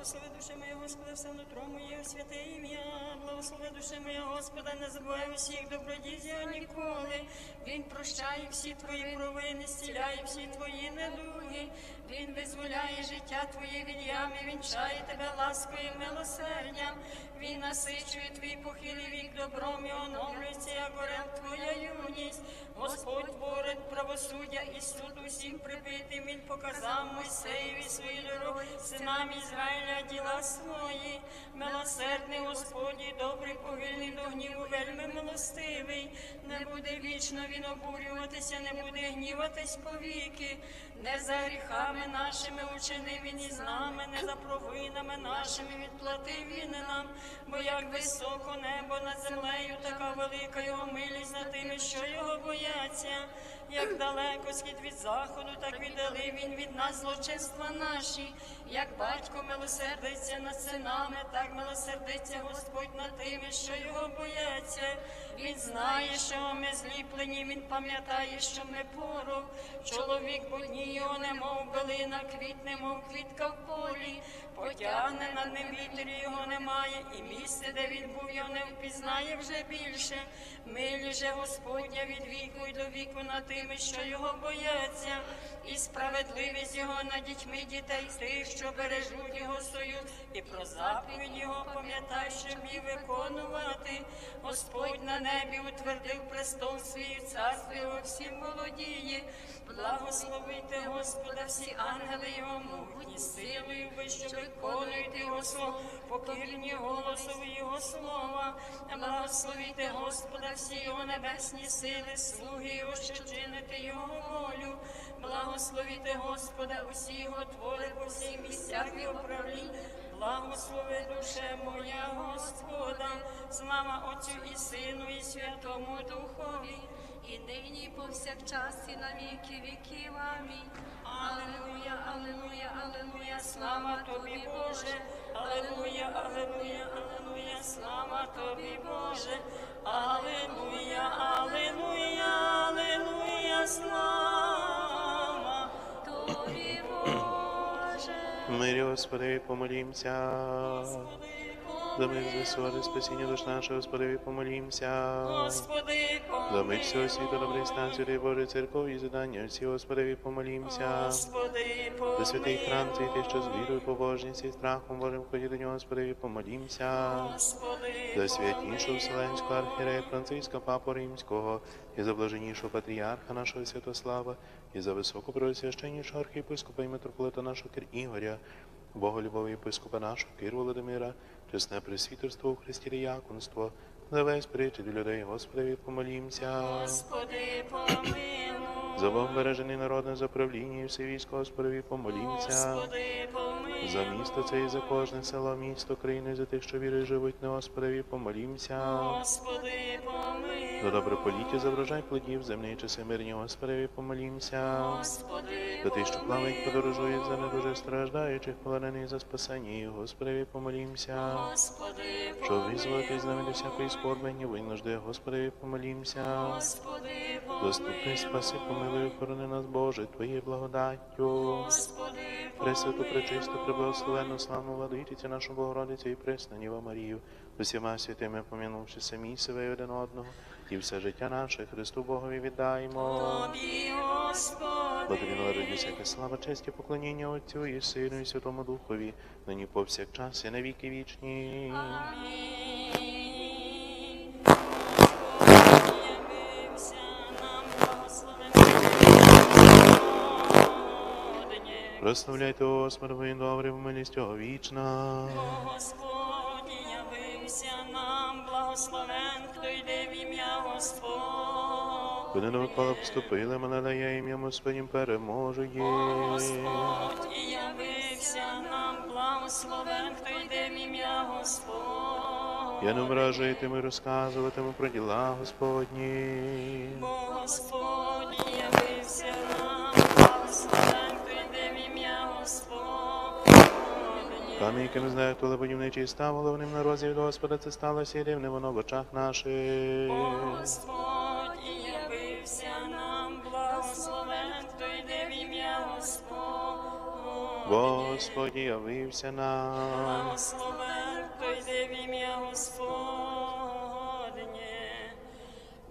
Благослови душе моя, Господа, все нутро моє, святе ім'я. Благослови душе моя, Господа, не забувай усіх добродій його ніколи. Він прощає всі твої провини, зціляє всі твої недуги. Він визволяє життя твоє від ями, вінчає тебе ласкою і милосердям. Він насичує твій похилий вік добром і оновлюється, як орел твоя юність. Господь творить правосуддя і суд усім прибитим. Він показав Мойсеєві свої дороги, синам Ізраїля діла свої. Милосердний Господь, добрий, повільний до гніву, вельми милостивий. Не буде вічно він обурюватися, не буде гніватись повіки. Не за гріхами нашими учинив він із нами, не за провинами нашими відплатив він нам. Бо як високо небо над землею, така велика його милість над тими, що його бояться. Як далеко схід від заходу, так віддалив він від нас злочинства наші. Як батько милосердиться над синами, так милосердиться Господь над тими, що його бояться. Він знає, що ми зліплені, він пам'ятає, що ми порох. Чоловік по дні його, немов билина, квітне, мов квітка в полі. Потягне над ним вітер, його немає, і місце, де він був, його не впізнає вже більше. Милі же Господня від віку й до віку над тими, що його бояться, і справедливість його над дітьми дітей тих, що бережуть його союз, і про заповідь його пам'ятай, щоб її виконувати. Господь на небі утвердив престол свій, царство його всім володіє. Благословити Господа, всі ангели його могутні силою, ви що виконують його слово, покірні голосові його слова. Благословити Господа, всі його небесні сили, слуги його, що чинити його волю. Благословити Господа, усі його твори по всіх місцях його правлінь. Благослови душе моя Господа, слава Отцю і Сину, і Святому Духові. І нині, і повсякчас, і на віки віків. Амінь. Аллилуйя, аллилуйя, аллилуйя, слава тобі, Боже, аллилуйя, аллилуйя, аллилуйя, слава тобі, Боже, аллилуйя, аллилуйя, аллилуйя, слава. Тобі, Боже, Мирі, Господи, помолімся. Господи, За мир спасіння душ нашого, Господи, помолімся. Господи, мир всього світу, добрий стан, святий Божий церков і задання всі, Господи, помолімся. Господи, святий храм, цей помилуй. ти, що з вірою, побожністю і страхом Божим ході до нього, Господи, помолімся. Господи, За святішого Вселенського архієрея Франциска Папу Римського, і за блаженнішого патріарха нашого Святослава, і за високопросвященнішого архієпископа і митрополита нашого Кир Ігоря, Боголюбового єпископа нашого Кир Володимира, чесне пресвітерство у Христі якунство, за весь причід людей, Господи, помолімся. Господи, помилуй. За Бог бережений народне заправління і все військо, Господи, помолімся. Господи, помилуй. За місто це і за кожне село, місто, країни, за тих, що віри живуть, на Господи, помолімся. Господи. За добре поліття, за врожай плодів, земний часи мирні, Господи, помолімся. Господи, За тих, що плавають, подорожують, за недуже страждаючих, полонених за спасення, Господи, помолімся. Господи, Що визволити з нами до всякої скорби, гніву і нужди, Господи, помолімся. Господи, Заступи, спаси, помилуй, охорони нас, Боже, Твоєю благодаттю. Господи, Пресвяту, пречисту, преблагословенну, славну владичицю нашу Богородицю і Преснаніву Марію, з усіма святими помінувши самі себе і один одного, і все життя наше Христу Богові віддаємо. Тобі, Господи, тобі належить всяка слава, честь і поклоніння Отцю і Сину, і Святому Духові, нині повсякчас і на віки вічні. Амінь. Прославляйте Господа, він добрий, милість його вічна. Господь Куди не викола вступили, мене дає ім'ям Господнім переможує. Господь і явився нам, благословен, хто йде в ім'я Господь. Я не вражатиму, розказуватиму про діла Господні. Бо Господь явився нам, благословен, хто йде в ім'я Господь. Там, яким знає, хто будівничий став головним на розі від Господа, це сталося і дивне воно в очах наших. Господь Господі явився нам. Благословен, хто йде в ім'я Господнє.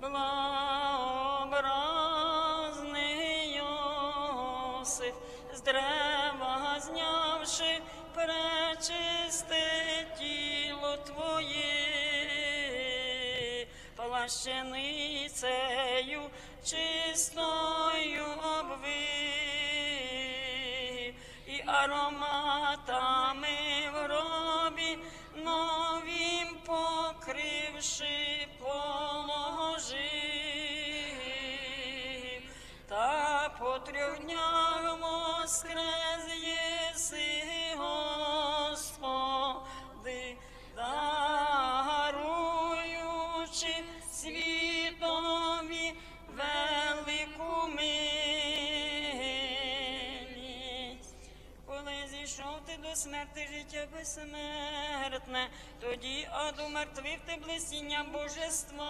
Благообразний Йосиф, з древа знявши пречисте тіло Твоє, плащаницею чистою обвив, ароматами в робі новім покривши положив, та по трьох днях воскрес безсмертне, тоді ад умертвив ти блисіння божества,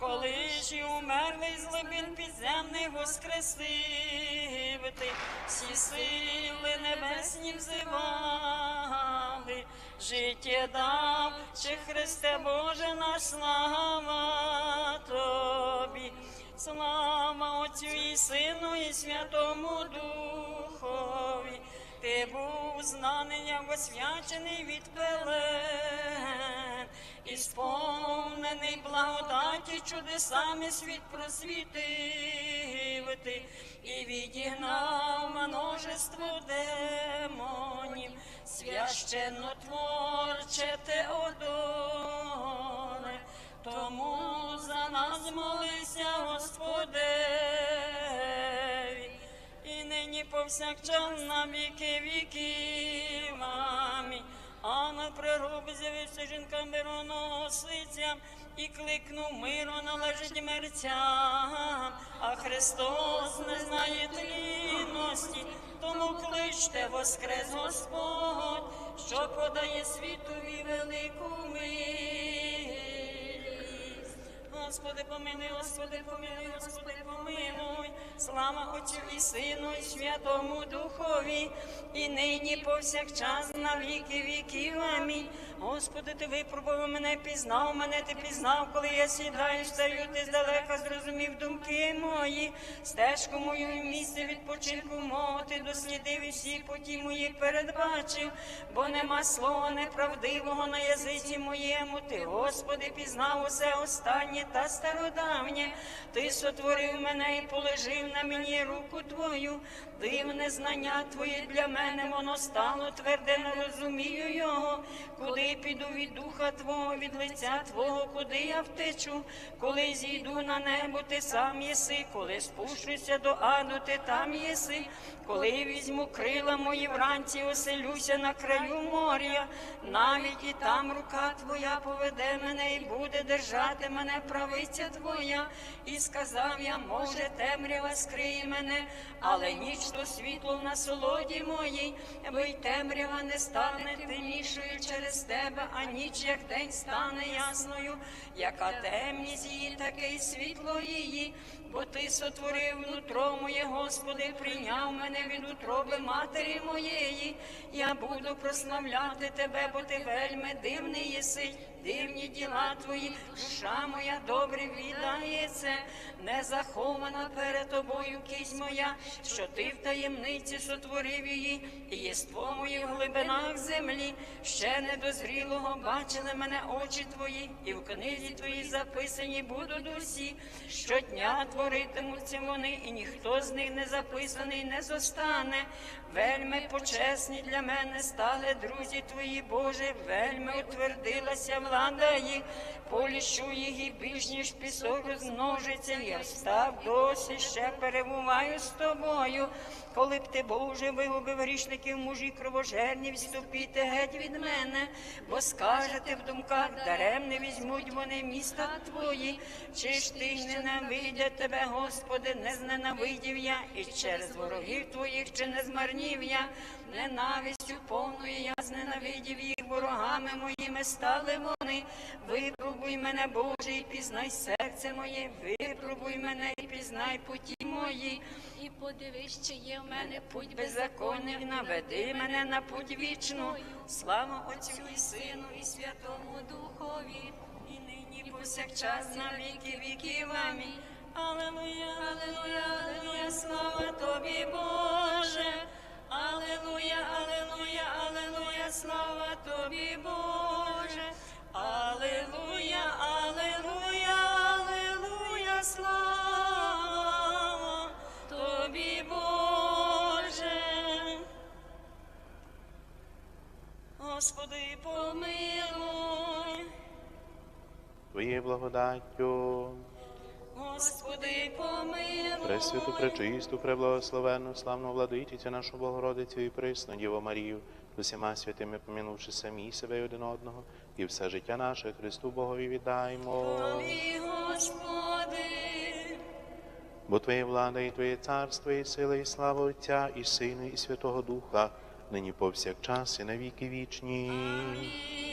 коли ж і умерлий з глибин підземних воскресив ти, всі сили небесні взивали, життя дав, чи Христе Боже наш слава тобі. Слава Отцю і Сину, і Святому Духові. Ти був знаний, як освячений від пелен, і сповнений благодаті чудесами світ просвітив ти, і відігнав множество демонів, священно творче те одоле. Тому за нас молися, повсякчас на віки віків. А на пригробі з'явився жінкам мироносицям і кликнув миру належить мерцям, а Христос не знає тлінності, тому кличте воскрес Господь, що подає світові велику милість. Господи, помилуй, Господи, помилуй, Господи, помилуй. Слава Отцю і Сину, і Святому Духові, і нині повсякчас на віки віків. Амінь. Господи, ти випробував мене, пізнав мене, ти пізнав, коли я сідаю, стаю, ти здалека зрозумів думки мої, стежку мою і місце відпочинку мого, ти дослідив і всі поті мої передбачив, бо нема слова неправдивого на язиці моєму. Ти, Господи, пізнав усе останнє та стародавнє. Ти сотворив мене і положив на мені руку Твою. Дивне знання Твоє для мене, воно стало тверде, не розумію його. Куди піду від духа Твого, від лиця Твого, куди я втечу, коли зійду на небо, ти сам єси, коли спущуся до аду, ти там єси, коли візьму крила мої вранці, оселюся на краю моря, навіть і там рука Твоя поведе мене і буде держати мене правиця Твоя. І сказав я, може, темрява скриє мене, але ніч то світло в насолоді моїй, бо й темрява не стане темнішою через тебе, а ніч, як день стане ясною, яка темність її, таке й світло її, бо ти сотворив нутро моє, Господи, прийняв мене від утроби матері моєї. Я буду прославляти тебе, бо ти вельми дивний єси, дивні діла твої, душа моя добре віддається, не захована перед тобою кість моя, що ти в таємниці сотворив її, і єство моє в глибинах землі, ще недозрілого бачили мене очі твої, і в книзі твоїй записані будуть усі. Щодня творитимуться вони, і ніхто з них не записаний не зостане. Вельми почесні для мене стали друзі твої, Боже, вельми утвердилася влада їх, поліщу їх і більш ніж пісок розмножиться. Я встав досі, ще перебуваю з тобою. Коли б ти, Боже, вигубив грішників мужі кровожерні, відступіте геть від мене, бо скажете в думках, даремне візьмуть вони міста твої, чи ж ти й ненавидять тебе, Господи, не зненавидів я, і через ворогів твоїх чи не змарнів я, ненавистю повною я зненавидів їх, ворогами моїми стали вони. Випробуй мене, Боже, і пізнай серце моє, випробуй мене і пізнай путі мої. І подивись, чи є в мене путь Беззаконних наведи мене на путь вічну. Слава Отцю і Сину і Святому Духові. і нині повсякчас на віки віків. Амінь. Алелуя, алелуя, алелуя, слава тобі, Боже. Твоєю благодаттю, Господи, помилуй. Пресвяту, пречисту, преблагословенну, славну владичицю нашу Богородицю і присну Діву Марію, з усіма святими помінувши самі себе і один одного, і все життя наше Христу Богові віддаймо. Господи. Бо Твоє влада і Твоє царство, і сила, і слава Отця, і Сина, і Святого Духа, нині повсякчас, і на віки вічні. Амінь.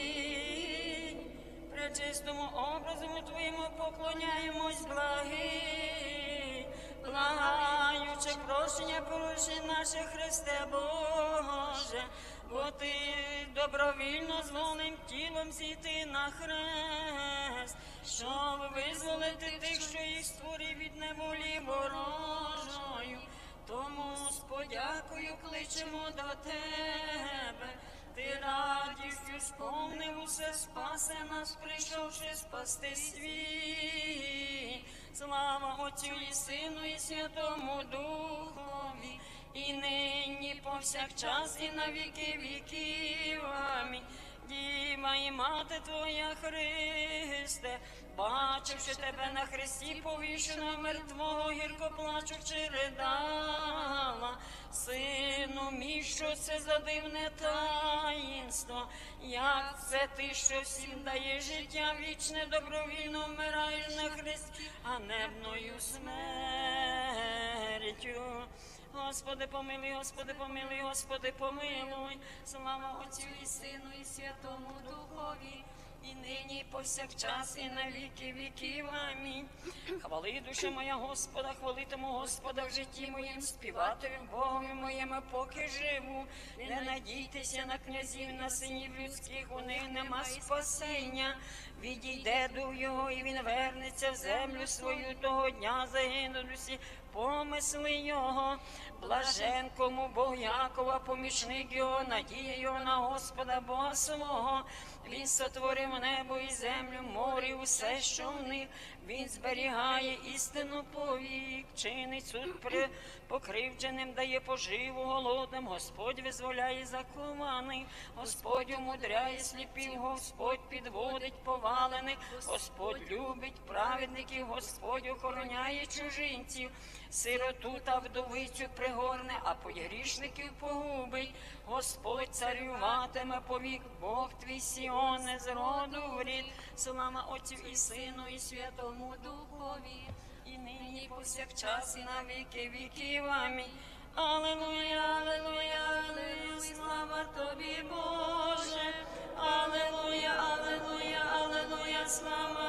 Пречистому образу Твоєму поклоняємось благи, благаючи прощення порушень наших Христе Боже, бо Ти добровільно злоним тілом зійти на хрест, щоб визволити тих, що їх створив від неволі ворожою. Тому з подякою кличемо до тебе. Ти радістю сповнив усе, спасе нас, прийшовши спасти світ. Слава Отцю і Сину, і Святому Духові, і нині повсякчас, і на віки віків. Амінь. Діва і мати Твоя Христе, бачивши тебе на хресті, повішеного мертвого, гірко плачучи, ридала. Сину мій, що це за дивне таїнство, як це ти, що всім дає життя вічне, добровільно вмираєш на хресті, ганебною смертю. Господи, помилуй, Господи, помилуй, Господи, помилуй. Слава Отцю і Сину, і Святому Духові, і нині, і повсякчас, і на віки віків. Амінь. Хвали душа моя Господа, хвалитиму Господа в житті моїм, співатиму Богові моєму, поки живу. Не надійтеся на князів, на синів людських, у них нема спасення. Відійде дух його, і він вернеться в землю свою того дня, загинуть усі помисли його. Блажен кому Бог Якова, помічник його, надія його на Господа Бога свого. Він сотворив небо і землю, море, і усе, що в них. Він зберігає істину повік, чинить суд при покривдженим, дає поживу голодним. Господь визволяє закованих, Господь умудряє сліпів, Господь підводить повалених, Господь любить праведників, Господь охороняє чужинців, сироту та вдовицю пригорне, а погрішників погубить. Господь царюватиме повік, Бог твій Сіоне з роду в рід. Слава Отцю і Сину, і Святому Духові, і нині, і повсякчас, і на віки віків. Амінь. Алелуя, алелуя, алелуя, слава тобі, Боже. Алелуя, алелуя, алелуя, слава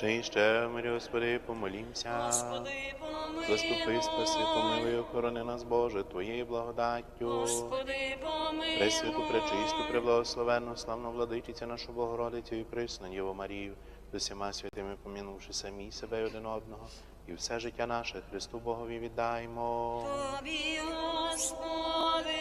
Ще мирі, Господи, помолімся. Господи, помилуй. Заступи, спаси, помилуй, охорони нас, Боже, Твоєю благодаттю. Господи, помилуй. Пресвяту, пречисту, преблагословенну, славну владичицю нашу Богородицю і присну Діву Марію, з усіма святими помінувши самі себе і один одного, і все життя наше Христу Богові віддаймо. Тобі, Господи,